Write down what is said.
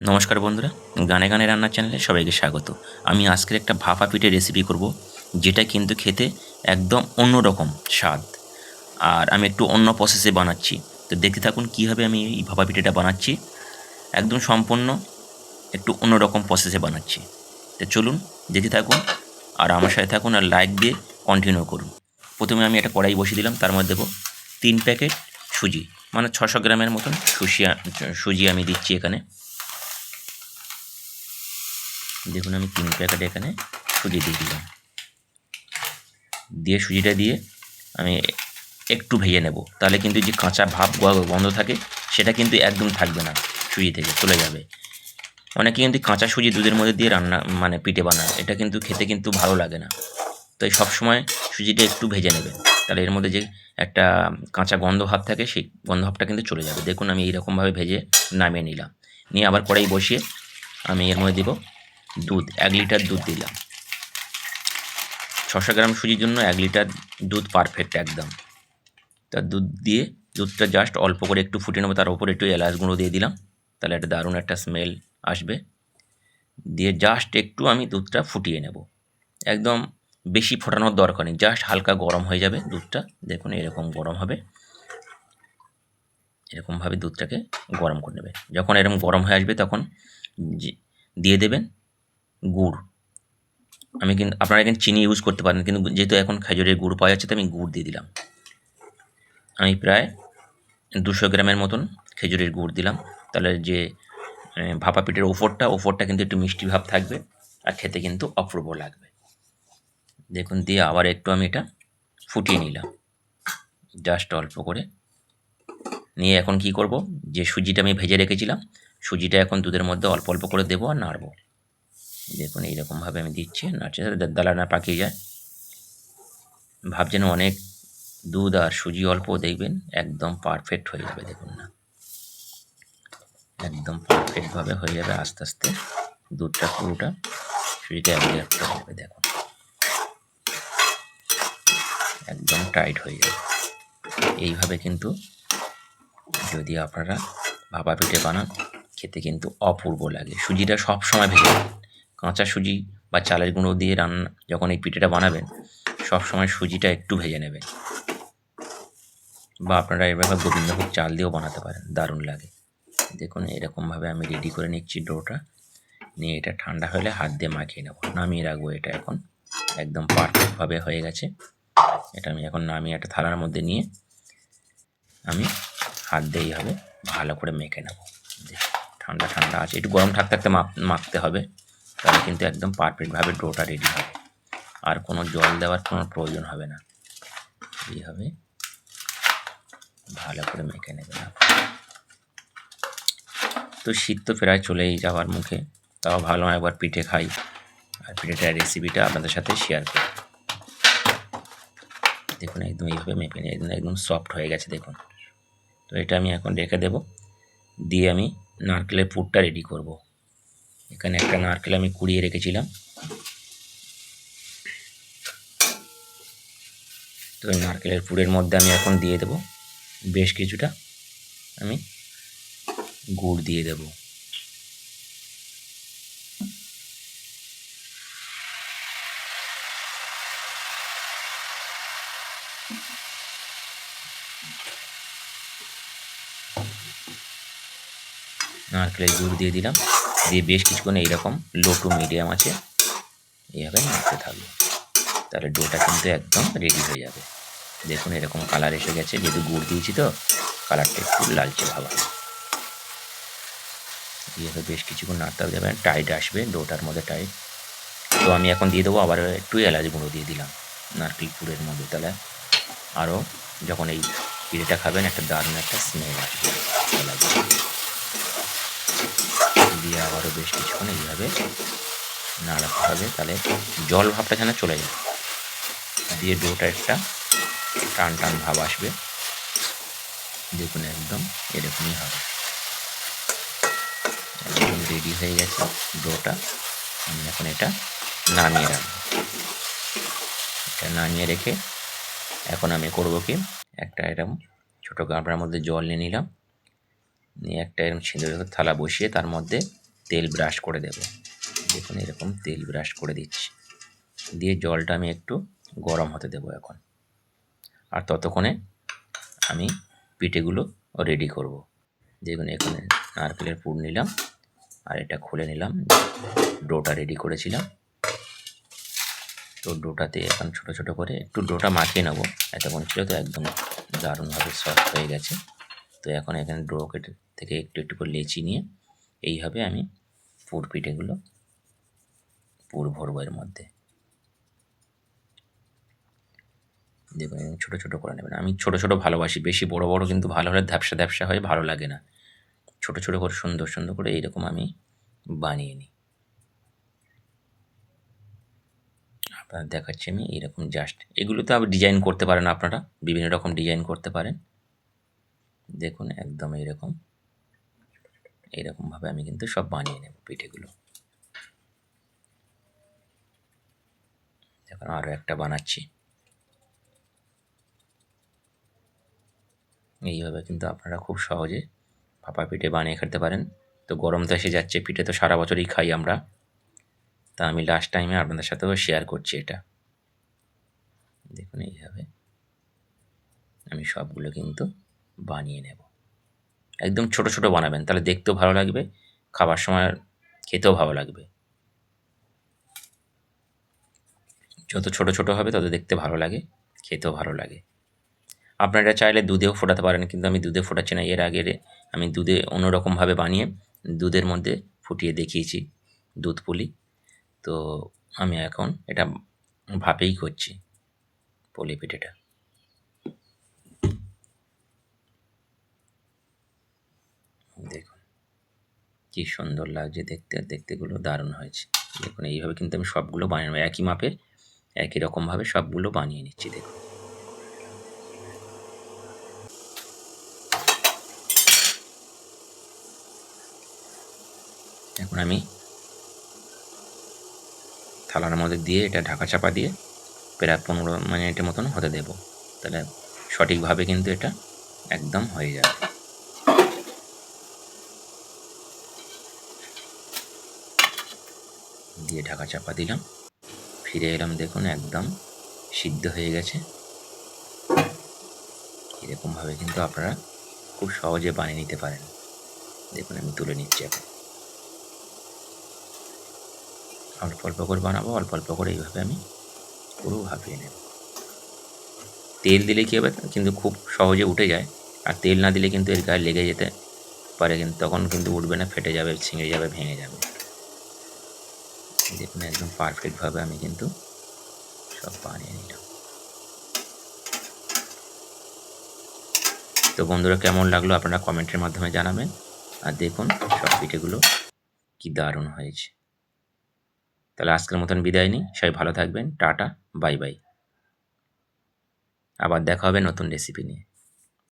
নমস্কার বন্ধুরা, গানে গানে রান্নার চ্যানেলে সবাইকে স্বাগত। আমি আজকের একটা ভাপা পিঠে রেসিপি করব, যেটা কিন্তু খেতে একদম অন্য রকম স্বাদ। আর আমি একটু অন্য প্রসেসে বানাচ্ছি। তো দেখতে থাকুন কীভাবে আমি এই ভাপা পিঠেটা বানাচ্ছি। একদম সম্পূর্ণ একটু অন্যরকম প্রসেসে বানাচ্ছি। তো চলুন দেখতে থাকুন, আর আমার সাথে থাকুন আর লাইক দিয়ে কন্টিনিউ করুন। প্রথমে আমি একটা কড়াই বসিয়ে দিলাম, তার মধ্যে দেবো তিন প্যাকেট সুজি। মানে ছশো গ্রামের মতন সুজি সুজি আমি দিচ্ছি এখানে। দেখুন আমি তিন প্যাকেট এখানে সুজি দিয়ে দিলাম। দিয়ে সুজিটা দিয়ে আমি একটু ভেজে নেব। তাহলে কিন্তু যে কাঁচা ভাব গন্ধ থাকে, সেটা কিন্তু একদম থাকবে না সুজি থেকে, চলে যাবে। অনেকে কিন্তু কাঁচা সুজি দুধের মধ্যে দিয়ে রান্না মানে পিঠে বানায়, এটা কিন্তু খেতে কিন্তু ভালো লাগে না। তাই সবসময় সুজিটা একটু ভেজে নেবেন। তাহলে এর মধ্যে যে একটা কাঁচা গন্ধ ভাব থাকে, সেই গন্ধ ভাবটা কিন্তু চলে যাবে। দেখুন আমি এইরকমভাবে ভেজে নামিয়ে নিলাম। নিয়ে আবার কড়াই বসিয়ে আমি এর মধ্যে দেবো দুধ, এক লিটার দুধ দিলাম। ছশো গ্রাম সুজির জন্য এক লিটার দুধ পারফেক্ট একদম। তা দুধ দিয়ে, দুধটা জাস্ট অল্প করে একটু ফুটিয়ে নেব, তার উপরে একটু এলাচ গুঁড়ো দিয়ে দিলাম। তাহলে একটা দারুণ একটা স্মেল আসবে। দিয়ে জাস্ট একটু আমি দুধটা ফুটিয়ে নেব। একদম বেশি ফোটানোর দরকার নেই জাস্ট হালকা গরম হয়ে যাবে দুধটা। দেখুন এরকম গরম হবে। এরকমভাবে দুধটাকে গরম করে নেবে। যখন এরকম গরম হয়ে আসবে, তখন দিয়ে দেবেন। গুড়। আমি কিন্তু, আপনারা এখানে চিনি ইউজ করতে পারেন, কিন্তু যেহেতু এখন খেজুরের গুড় পাওয়া যাচ্ছে, তো আমি গুড় দিয়ে দিলাম। আমি প্রায় দুশো গ্রামের মতন খেজুরের গুড় দিলাম। তাহলে যে ভাপা পিঠের ওপরটা ওপরটা কিন্তু একটু মিষ্টি ভাব থাকবে আর খেতে কিন্তু অপূর্ব লাগবে। দেখুন, দিয়ে আবার একটু আমি এটা ফুটিয়ে নিলাম। জাস্ট অল্প করে। নিয়ে এখন কি করব? যে সুজিটা আমি ভেজে রেখেছিলাম, সুজিটা এখন দুধের মধ্যে অল্প অল্প করে দেবো আর নাড়বো। দেখুন এইরকমভাবে আমি দিচ্ছি নাড়ছে দালা না পাকিয়ে যায়। ভাবছেন অনেক দুধ আর সুজি অল্প দেখবেন, একদম পারফেক্ট হয়ে যাবে, দেখুন না। একদম পারফেক্টভাবে হয়ে যাবে আস্তে আস্তে দুধটা পুরোটা, সুজিটা অ্যাবজর্ব করে যাবে, দেখুন। একদম টাইট হয়ে যাবে। এইভাবে কিন্তু যদি আপনারা ভাপা পিঠে বানান, খেতে কিন্তু অপূর্ব লাগে। সুজিটা সব সময় ভেজে নেবেন কাঁচা সুজি বা চালের গুঁড়ো দিয়ে রান্না যখন এই পিঠেটা বানাবেন সব সময় সুজিটা একটু ভেজে নেবেন। বা আপনারা এভাবে গোবিন্দভোগ চাল দিয়েও বানাতে পারেন, দারুণ লাগে। দেখুন, এরকমভাবে আমি রেডি করে নিচ্ছি ডোটা। নিয়ে এটা ঠান্ডা হলে হাত দিয়ে মাখিয়ে নেব। নামিয়ে রাখব এটা এখন। একদম পারফেক্টভাবে হয়ে গেছে। এটা আমি এখন নামিয়ে একটা থালার মধ্যে নিয়ে আমি হাত দিয়ে এইভাবে ভালো করে মেখে নেব। ঠান্ডা ঠান্ডা আছে। একটু গরম থাকতে থাকতে মাখতে হবে। তাহলে কিন্তু একদম পারফেক্টভাবে ডোটা রেডি হবে। আর কোনো জল দেওয়ার কোনো প্রয়োজন হবে না। এইভাবে ভালো করে মেখে নেবেন। তো শীত তো প্রায় চলেই যাওয়ার মুখে। তাও ভালো একবার পিঠে খাই। আর পিঠেটার রেসিপিটা আপনাদের সাথে শেয়ার করি। দেখুন, একদম এইভাবে মেখে নিয়ে একদম সফট হয়ে গেছে, দেখুন। তো এটা আমি এখন রেখে দেব। দিয়ে আমি নারকেলের পুরটা রেডি করব। এখানে একটা নারকেল আমি কুড়িয়ে রেখেছিলাম। তো ওই নারকেলের পুরের মধ্যে আমি এখন দিয়ে দেব বেশ কিছুটা আমি গুড় দিয়ে দেব। নারকেলের গুড় দিয়ে দিলাম। দিয়ে বেশ কিছুক্ষণ এইরকম লো টু মিডিয়াম আছে। এইভাবে নাড়তে থাকবে। তাহলে ডোটা কিন্তু একদম রেডি হয়ে যাবে। দেখুন এরকম কালার এসে গেছে। যেহেতু গুড় দিয়েছি তো কালারটা একটু লালচে ভাব এইভাবে বেশ কিছুক্ষণ নাড়তে হবে যাবে টাইট আসবে, ডোটার মধ্যে টাইট তো আমি এখন দিয়ে দেবো আবার একটু এলাচ গুঁড়ো দিয়ে দিলাম, নারকেল পুরের মধ্যে। তাহলে আরও যখন এই পিঠেটা খাবেন, একটা দারুণ একটা স্মেল আসবে। এলাচ দিয়ে আবারও বেশ কিছুক্ষণ এইভাবে নাড়াতে হবে, তাহলে জল ভাবটা যেন চলে যায়। দিয়ে ডোটা একটা টান টান ভাব আসবে। দেখুন একদম এরকমই হবে। একদম রেডি হয়ে গেছে ডোটা। আমি এখন এটা নামিয়ে রাখব। এটা নামিয়ে রেখে এখন আমি করব কি? একটা এরকম ছোটো গামলার মধ্যে জল নিয়ে নিলাম। নিয়ে একটা এরকম ছিঁড়ে থালা বসিয়ে তার মধ্যে তেল ব্রাশ করে দেব। দেখুন, এরকম তেল ব্রাশ করে দিচ্ছি। দিয়ে জলটা আমি একটু গরম হতে দেবো এখন। আর ততক্ষণে আমি পিঠেগুলো রেডি করব। দেখুন, এখানে নারকেলের পুর নিলাম আর এটা খুলে নিলাম। ডোটা রেডি করেছিলাম। তো ডোটাতে এখন ছোট ছোট করে একটু ডোটা মাখিয়ে নেব। এতক্ষণ ছিল তো একদম দারুণভাবে সফট হয়ে গেছে। তো এখন এখানে ডো থেকে একটু একটু করে লেচি নিয়ে এইভাবে আমি পুর পিঠেগুলো, পুর ভরবো এর মধ্যে। দেখুন ছোটো ছোটো করে নেবেন। আমি ছোটো ছোটো ভালোবাসি, বেশি বড় বড় কিন্তু ভালো হলে ধ্যাপসা ধ্যাপসা হয়ে, ভালো লাগে না। ছোটো ছোটো করে, সুন্দর সুন্দর করে এইরকম আমি বানিয়ে নিই। আপনার দেখাচ্ছি আমি, এইরকম জাস্ট এগুলো তো আবার ডিজাইন করতে পারেন আপনারা, বিভিন্ন রকম ডিজাইন করতে পারেন। দেখুন, একদম এইরকম। এইরকমভাবে আমি কিন্তু সব বানিয়ে নেব পিঠেগুলো। এখন আরও একটা বানাচ্ছি। এইভাবে কিন্তু আপনারা খুব সহজে ভাপা পিঠে বানিয়ে খেতে পারেন। তো গরম তো এসে যাচ্ছে, পিঠে তো সারা বছরই খাই আমরা। তা আমি লাস্ট টাইমে আপনাদের সাথেও শেয়ার করছি এটা। দেখুন এইভাবে আমি সবগুলো কিন্তু বানিয়ে নেব। একদম ছোট ছোট বানাবেন, তাহলে দেখতেও ভালো লাগবে, খাবার সময় খেতেও ভালো লাগবে। যত ছোট ছোট হবে, তত দেখতে ভালো লাগে, খেতেও ভালো লাগে। আপনারা চাইলে দুধেও ফোটাতে পারেন, কিন্তু আমি দুধে ফোটাচ্ছি না, এর আগে আমি দুধে অন্যরকমভাবে বানিয়ে দুধের মধ্যে ফুটিয়ে দেখিয়েছি, দুধ পুলি। তো আমি এখন এটা ভাপেই করছি, পলি পিঠেটা দেখুন কি সুন্দর লাগছে দেখতে, আর দেখতেগুলো দারুণ হয়েছে। দেখুন, এইভাবে কিন্তু আমি সবগুলো বানিয়ে নেব। একই মাপের, একই রকমভাবে সবগুলো বানিয়ে নিচ্ছি, দেখুন। এখন আমি থালার মধ্যে দিয়ে এটা ঢাকা চাপা দিয়ে প্রায় পনেরো মিনিটের মতন হতে দেব। তাহলে সঠিকভাবে কিন্তু এটা একদম হয়ে যাবে। দিয়ে ঢাকা চাপা দিলাম। ফিরে এলাম দেখুন একদম সিদ্ধ হয়ে গেছে। এরকমভাবে কিন্তু আপনারা খুব সহজে বানিয়ে নিতে পারেন। দেখুন আমি তুলে নিচ্ছি এখন। অল্প অল্প করে বানাবো, অল্প অল্প করে এইভাবে আমি পুরো ভাপিয়ে নেব। তেল দিলে কী হবে কিন্তু খুব সহজে উঠে যায়। আর তেল না দিলে কিন্তু এর গায়ে লেগে যেতে পারে কিন্তু তখন কিন্তু উঠবে না, ফেটে যাবে, ছিঁড়ে যাবে, ভেঙে যাবে। দেখুন একদম পারফেক্টভাবে আমি কিন্তু সব বানিয়ে নিলাম। তো বন্ধুরা, কেমন লাগল আপনারা কমেন্টের মাধ্যমে জানাবেন। আর দেখুন সব পিঠেগুলো কি দারুণ হয়েছে। তাহলে আজকের মতন বিদায় নিই। সবাই ভালো থাকবেন। Tata, bye bye. আবার দেখা হবে নতুন রেসিপি নিয়ে।